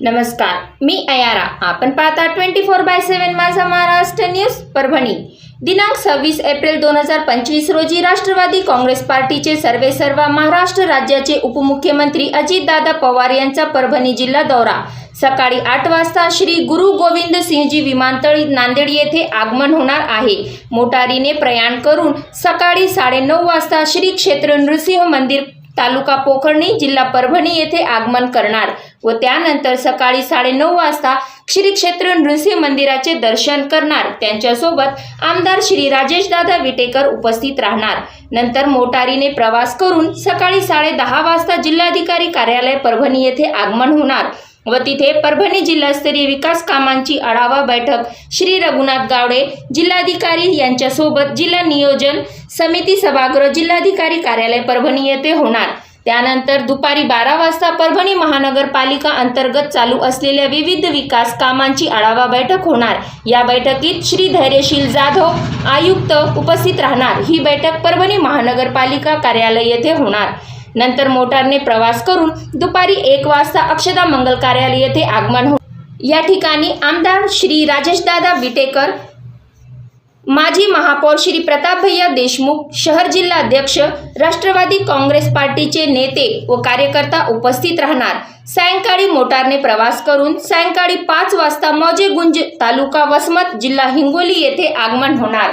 नमस्कार मी अयारा. आपण पाहता ट्वेंटी फोर बाय सेवन माझा महाराष्ट्र न्यूज परभणी. दिनांक सव्वीस एप्रिल दोन हजार पंचवीस रोजी राष्ट्रवादी काँग्रेस पार्टीचे सर्वे सर्व महाराष्ट्र राज्याचे उपमुख्यमंत्री अजितदादा पवार यांचा परभणी जिल्हा दौरा. सकाळी आठ वाजता श्री गुरु गोविंद सिंहजी विमानतळ नांदेड येथे आगमन होणार आहे. मोटारीने प्रयाण करून सकाळी साडेनऊ वाजता श्री क्षेत्र नृसिंह मंदिर तालुका पोखर्णी जिल्हा परभणी येथे आगमन करणार. व त्यानंतर सकाळी साडेनऊ वाजता श्री क्षेत्र नृसिंह मंदिराचे दर्शन करणार. त्यांच्यासोबत आमदार श्री राजेशदादा विटेकर उपस्थित राहणार. नंतर मोटारीने प्रवास करून सकाळी साडे दहा वाजता जिल्हाधिकारी कार्यालय परभणी येथे आगमन होणार व तिथे परभणी जिल्हास्तरीय विकास कामांची आढावा बैठक श्री रघुनाथ गावडे जिल्हाधिकारी यांच्यासोबत जिल्हा नियोजन समिती सभागृह जिल्हाधिकारी कार्यालय परभणी येथे होणार. त्यानंतर दुपारी बारा वाजता परभणी महानगरपालिका अंतर्गत चालू असलेल्या विविध विकास कामांची आढावा बैठक होणार. या बैठकीत श्री धैर्यशील जाधव आयुक्त उपस्थित राहणार. ही बैठक परभणी महानगरपालिका कार्यालय येथे होणार. नंतर मोटारने प्रवास करून दुपारी एक वाजता अक्षदा मंगल कार्यालय येथे आगमन हो या ठिकाणी आमदार श्री राजेशदादा विटेकर माजी महापौर श्री प्रतापभैया देशमुख शहर जिल्हा अध्यक्ष राष्ट्रवादी काँग्रेस पार्टीचे नेते व कार्यकर्ता उपस्थित राहणार. सायंकाळी मोटारने प्रवास करून सायंकाळी पाच वाजता मौजे गुंज तालुका वसमत जिल्हा हिंगोली येथे आगमन होणार.